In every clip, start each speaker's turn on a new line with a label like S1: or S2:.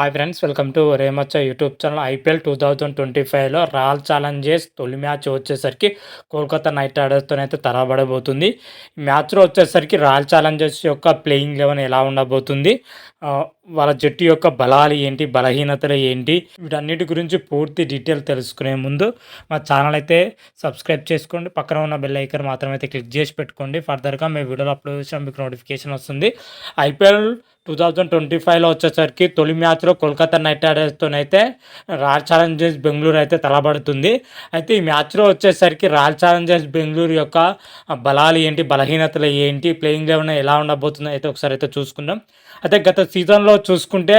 S1: Hi friends welcome to రేమచ్చ YouTube channel IPL two thousand twenty ఫైవ్లో royal Challengers తొలి match వచ్చేసరికి Kolkata Knight రైడర్స్తో అయితే తలబడబోతుంది మ్యాచ్లో వచ్చేసరికి రాయల్ ఛాలెంజర్స్ యొక్క ప్లేయింగ్ లెవెన్ ఎలా ఉండబోతుంది? వాళ్ళ జట్టు యొక్క బలాలు ఏంటి బలహీనతలు ఏంటి వీటన్నిటి గురించి పూర్తి డీటెయిల్ తెలుసుకునే ముందు మా ఛానల్ అయితే సబ్స్క్రైబ్ చేసుకోండి. పక్కన ఉన్న బెల్ ఐకన్ మాత్రం అయితే క్లిక్ చేసి పెట్టుకోండి. ఫర్దర్గా మేము వీడియోలు అప్లోడ్ చేసిన మీకు నోటిఫికేషన్ వస్తుంది. ఐపీఎల్ టూ థౌజండ్ ట్వంటీ ఫైవ్లో వచ్చేసరికి తొలి మ్యాచ్లో కోల్కతా నైట్ రైడర్స్తోనైతే రాయల్ ఛాలెంజర్స్ బెంగళూరు అయితే తలబడుతుంది. అయితే ఈ మ్యాచ్లో వచ్చేసరికి రాయల్ ఛాలెంజర్స్ బెంగళూరు యొక్క బలాలు ఏంటి బలహీనతలు ఏంటి ప్లేయింగ్ లెవెన్ ఎలా ఉండబోతుందో అయితే ఒకసారి అయితే చూసుకుందాం. అయితే గత సీజన్లో చూసుకుంటే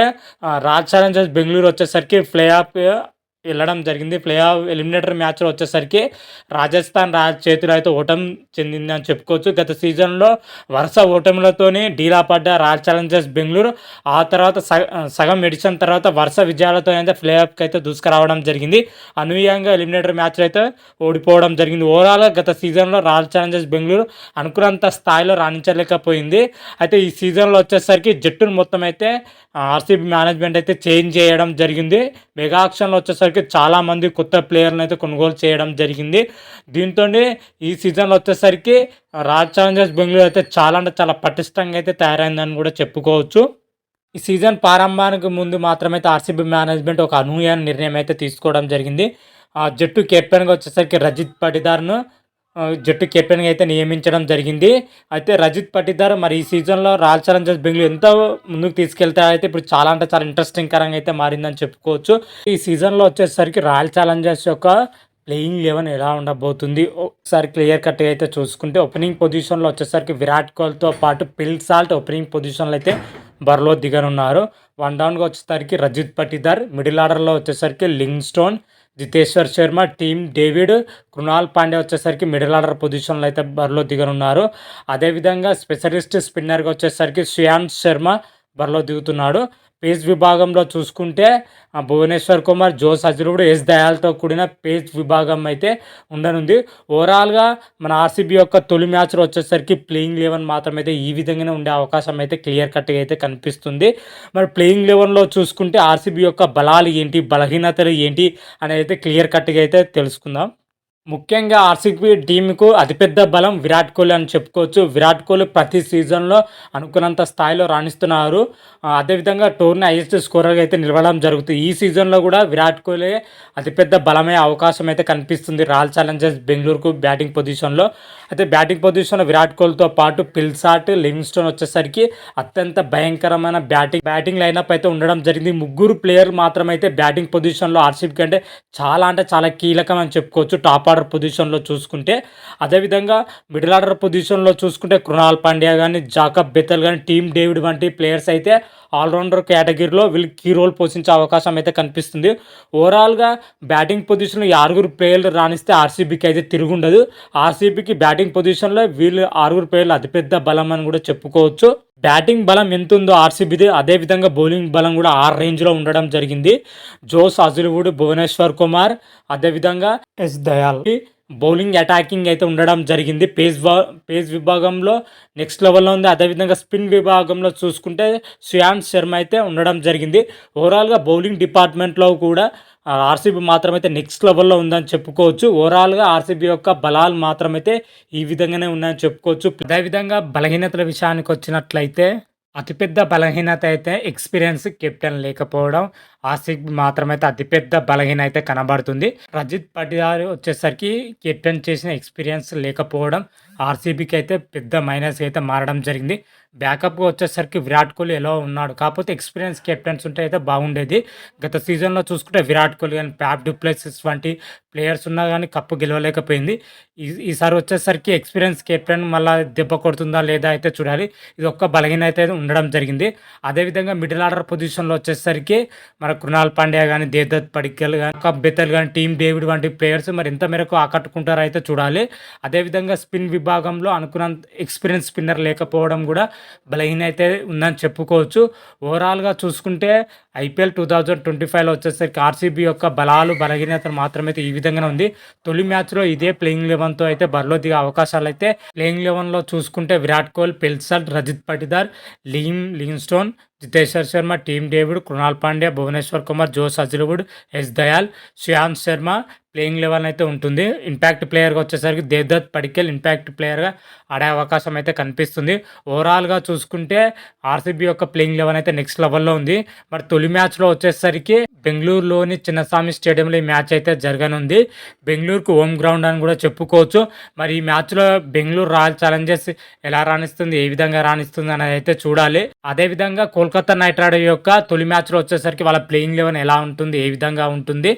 S1: రాజ్ ఛాలెంజర్స్ బెంగళూరు వచ్చేసరికి ప్లే ఆఫ్ వెళ్ళడం జరిగింది. ప్లే ఆఫ్ ఎలిమినేటర్ మ్యాచ్లో వచ్చేసరికి రాజస్థాన్ రాజ్ చేతిలో అయితే ఓటమి చెందింది అని చెప్పుకోవచ్చు. గత సీజన్లో వరుస ఓటములతోనే డీలా పడ్డ రాయల్ ఛాలెంజర్స్ బెంగళూరు ఆ తర్వాత సగ సగం ఎడిషన్ తర్వాత వరుస విజయాలతో అయితే ప్లే ఆఫ్కి అయితే దూసుకురావడం జరిగింది. అనూహ్యంగా ఎలిమినేటర్ మ్యాచ్లో అయితే ఓడిపోవడం జరిగింది. ఓవరాల్గా గత సీజన్లో రాయల్ ఛాలెంజర్స్ బెంగళూరు అనుకున్నంత స్థాయిలో రాణించలేకపోయింది. అయితే ఈ సీజన్లో వచ్చేసరికి జట్టును మొత్తం అయితే ఆర్సీబీ మేనేజ్మెంట్ అయితే చేంజ్ చేయడం జరిగింది. మెగా ఆక్షన్లో వచ్చేసరికి చాలామంది కొత్త ప్లేయర్లను అయితే కొనుగోలు చేయడం జరిగింది. దీంతో ఈ సీజన్లో వచ్చేసరికి రాయల్ ఛాలెంజర్స్ బెంగళూరు అయితే చాలా అంటే చాలా పటిష్టంగా అయితే తయారైందని కూడా చెప్పుకోవచ్చు. ఈ సీజన్ ప్రారంభానికి ముందు మాత్రమైతే ఆర్సీబీ మేనేజ్మెంట్ ఒక అనూహ్య నిర్ణయం అయితే తీసుకోవడం జరిగింది. ఆ జట్టు కెప్టెన్గా వచ్చేసరికి రజిత్ పటిదార్ను జట్టు కెప్టెన్గా అయితే నియమించడం జరిగింది. అయితే రజిత్ పటిదార్ మరి ఈ సీజన్లో రాయల్ ఛాలెంజర్స్ బెంగళూరు ఎంత ముందుకు తీసుకెళ్తే అయితే ఇప్పుడు చాలా అంటే చాలా ఇంట్రెస్టింగ్ కరంగా అయితే మారిందని చెప్పుకోవచ్చు. ఈ సీజన్లో వచ్చేసరికి రాయల్ ఛాలెంజర్స్ యొక్క ప్లేయింగ్ లెవెన్ ఎలా ఉండబోతుంది? ఒకసారి క్లియర్ కట్గా అయితే చూసుకుంటే ఓపెనింగ్ పొజిషన్లో వచ్చేసరికి విరాట్ కోహ్లీతో పాటు పిల్ సాల్ట్ ఓపెనింగ్ పొజిషన్లో అయితే బరిలో దిగనున్నారు. వన్ డౌన్గా వచ్చేసరికి రజిత్ పటిదార్ మిడిల్ ఆర్డర్లో వచ్చేసరికి Livingstone Jiteshwar Sharma Tim David Krunal Pandey వచ్చేసరికి మిడిల్ ఆర్డర్ పొజిషన్లో అయితే బరిలో దిగనున్నారు. అదేవిధంగా స్పెషలిస్ట్ స్పిన్నర్గా వచ్చేసరికి శ్రేయాన్ శర్మ బరిలో దిగుతున్నాడు. పేస్ విభాగంలో చూసుకుంటే భువనేశ్వర్ కుమార్ జోస్ అజరుడు ఎస్ దయాల్తో కూడిన పేస్ విభాగం అయితే ఉండనుంది. ఓవరాల్గా మన ఆర్సీబీ యొక్క తొలి మ్యాచ్లో వచ్చేసరికి ప్లేయింగ్ లెవెన్ మాత్రం అయితే ఈ విధంగానే ఉండే అవకాశం అయితే క్లియర్ కట్గా అయితే కనిపిస్తుంది. మరి ప్లేయింగ్ లెవెన్లో చూసుకుంటే ఆర్సీబీ యొక్క బలాలు ఏంటి బలహీనతలు ఏంటి అనేది అయితే క్లియర్ కట్గా అయితే తెలుసుకుందాం. ముఖ్యంగా ఆర్సీబీ టీంకు అతిపెద్ద బలం విరాట్ కోహ్లీ అని చెప్పుకోవచ్చు. విరాట్ కోహ్లీ ప్రతి సీజన్లో అనుకున్నంత స్థాయిలో రాణిస్తున్నారు. అదేవిధంగా టోర్ని హైయెస్ట్ స్కోరర్గా అయితే నిలవడం జరుగుతుంది. ఈ సీజన్లో కూడా విరాట్ కోహ్లీ అతిపెద్ద బలమే అవకాశం అయితే కనిపిస్తుంది రాయల్ ఛాలెంజర్స్ బెంగళూరుకు బ్యాటింగ్ పొజిషన్లో. అయితే బ్యాటింగ్ పొజిషన్లో విరాట్ కోహ్లీతో పాటు పిల్సాట్ లివింగ్స్టోన్ వచ్చేసరికి అత్యంత భయంకరమైన బ్యాటింగ్ బ్యాటింగ్ లైనప్ అయితే ఉండడం జరిగింది. ముగ్గురు ప్లేయర్ మాత్రమైతే బ్యాటింగ్ పొజిషన్లో ఆర్సీబీ కంటే చాలా అంటే చాలా కీలకం అని చెప్పుకోవచ్చు. టాప్ ఆర్డర్ పొజిషన్లో చూసుకుంటే అదేవిధంగా మిడిల్ ఆర్డర్ పొజిషన్లో చూసుకుంటే కృణాల్ పాండ్యా కానీ జాకబ్ బెతల్ కానీ టీమ్ డేవిడ్ వంటి ప్లేయర్స్ అయితే ఆల్రౌండర్ కేటగిరీలో వీళ్ళు కీ రోల్ పోషించే అవకాశం అయితే కనిపిస్తుంది. ఓవరాల్గా బ్యాటింగ్ పొజిషన్లో ఆరుగురు ప్లేయర్లు రాణిస్తే ఆర్సీబీకి అయితే తిరుగుండదు. ఆర్సీబీకి బ్యాటింగ్ పొజిషన్లో వీళ్ళు ఆరుగురు ప్లేయర్లు అతిపెద్ద బలం అని కూడా చెప్పుకోవచ్చు. బ్యాటింగ్ బలం ఎంత ఉందో ఆర్సీబీది అదేవిధంగా బౌలింగ్ బలం కూడా ఆ రేంజ్లో ఉండడం జరిగింది. జోస్ అజులువుడ్ భువనేశ్వర్ కుమార్ అదేవిధంగా ఎస్ దయాల్. బౌలింగ్ అటాకింగ్ అయితే ఉండడం జరిగింది. పేస్ పేస్ విభాగంలో నెక్స్ట్ లెవెల్లో ఉంది. అదేవిధంగా స్పిన్ విభాగంలో చూసుకుంటే సుయాంత్ శర్మ అయితే ఉండడం జరిగింది. ఓవరాల్గా బౌలింగ్ డిపార్ట్మెంట్లో కూడా ఆర్సీబీ మాత్రమైతే నెక్స్ట్ లెవెల్లో ఉందని చెప్పుకోవచ్చు. ఓవరాల్గా ఆర్సీబీ యొక్క బలాలు మాత్రమైతే ఈ విధంగానే ఉన్నాయని చెప్పుకోవచ్చు. అదేవిధంగా బలహీనతల విషయానికి వచ్చినట్లయితే అతిపెద్ద బలహీనత అయితే ఎక్స్పీరియన్స్ కెప్టెన్ లేకపోవడం ఆర్సీబీ మాత్రమైతే అతిపెద్ద బలహీన అయితే కనబడుతుంది. రజిత్ పటిదార్ వచ్చేసరికి కెప్టెన్ చేసిన ఎక్స్పీరియన్స్ లేకపోవడం ఆర్సీబీకి అయితే పెద్ద మైనస్ అయితే మారడం జరిగింది. బ్యాకప్గా వచ్చేసరికి విరాట్ కోహ్లీ ఎలా ఉన్నాడు? కాకపోతే ఎక్స్పీరియన్స్ కెప్టెన్స్ ఉంటే అయితే బాగుండేది. గత సీజన్లో చూసుకుంటే విరాట్ కోహ్లీ కానీ ప్యాప్ డిప్లెసిస్ వంటి ప్లేయర్స్ ఉన్నా కానీ కప్పు గెలవలేకపోయింది. ఈ ఈసారి వచ్చేసరికి ఎక్స్పీరియన్స్ కెప్టెన్ మళ్ళీ దెబ్బ కొడుతుందా లేదా అయితే చూడాలి. ఇది ఒక్క బలహీన అయితే ఉండడం జరిగింది. అదేవిధంగా మిడిల్ ఆర్డర్ పొజిషన్లో వచ్చేసరికి మన కృణాల్ పాండ్యా కానీ దేవదత్ పడిక్కల్ కానీ కప్ బెతల్ కానీ టీమ్ డేవిడ్ వంటి ప్లేయర్స్ మరి ఎంత మేరకు ఆకట్టుకుంటారో అయితే చూడాలి. అదేవిధంగా స్పిన్ విభాగంలో అనుకున్నంత ఎక్స్పీరియన్స్ స్పిన్నర్ లేకపోవడం కూడా బలహీన అయితే ఉందని చెప్పుకోవచ్చు. ఓవరాల్గా చూసుకుంటే ఐపీఎల్ టూ థౌజండ్ ట్వంటీ ఫైవ్లో వచ్చేసరికి ఆర్సీబీ యొక్క బలాలు బలహీనతలు మాత్రమే ఈ విధంగానే ఉంది. తొలి మ్యాచ్లో ఇదే ప్లేయింగ్ లెవెన్తో అయితే బరిలో దిగే అవకాశాలు అయితే ప్లేయింగ్ లెవెన్లో చూసుకుంటే Virat Kohli Phil Salt Rajat Patidar Liam Livingstone Jiteshwar Sharma Tim David Krunal Pandya Bhuvneshwar Kumar Josh Hazlewood Yash Dayal Shreyansh Sharma playing eleven అయితే ఉంటుంది. ఇంపాక్ట్ ప్లేయర్గా వచ్చేసరికి దేవ్దత్ పడికెల్ ఇంపాక్ట్ ప్లేయర్గా ఆడే అవకాశం అయితే కనిపిస్తుంది. ఓవరాల్గా చూసుకుంటే ఆర్సీబీ యొక్క ప్లేయింగ్ లెవెల్ అయితే నెక్స్ట్ లెవెల్లో ఉంది. మరి తొలి మ్యాచ్లో వచ్చేసరికి బెంగళూరులోని చిన్నస్వామి స్టేడియంలో ఈ మ్యాచ్ అయితే జరగనుంది. బెంగళూరుకు హోమ్ గ్రౌండ్ అని కూడా చెప్పుకోవచ్చు. మరి ఈ మ్యాచ్లో బెంగళూరు రాయల్ ఛాలెంజర్స్ ఎలా రాణిస్తుంది ఏ విధంగా రాణిస్తుంది అనేది అయితే చూడాలి. అదేవిధంగా కోల్కతా నైట్ రైడర్ యొక్క తొలి మ్యాచ్లో వచ్చేసరికి వాళ్ళ ప్లేయింగ్ లెవెన్ ఎలా ఉంటుంది ఏ విధంగా ఉంటుంది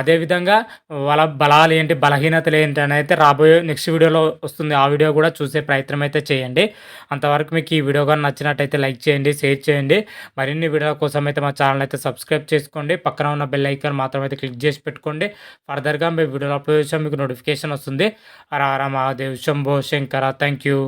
S1: అదేవిధంగా వాళ్ళ బలాలు ఏంటి బలహీనతలు ఏంటి అని అయితే రాబోయే నెక్స్ట్ వీడియోలో వస్తుంది. ఆ వీడియో కూడా చూసే ప్రయత్నం అయితే చేయండి. అంతవరకు మీకు ఈ వీడియో కానీ నచ్చినట్టయితే లైక్ చేయండి షేర్ చేయండి. మరిన్ని వీడియోల కోసం అయితే మా ఛానల్ అయితే సబ్స్క్రైబ్ చేసుకోండి. పక్కన ఉన్న బెల్ ఐకాన్ మాత్రం అయితే క్లిక్ చేసి పెట్టుకోండి. ఫర్దర్గా మీ వీడియోలో అప్లోడ్ చేసాం మీకు నోటిఫికేషన్ వస్తుంది. రారా మహాదేవ్ శంభో శంకర థ్యాంక్ యూ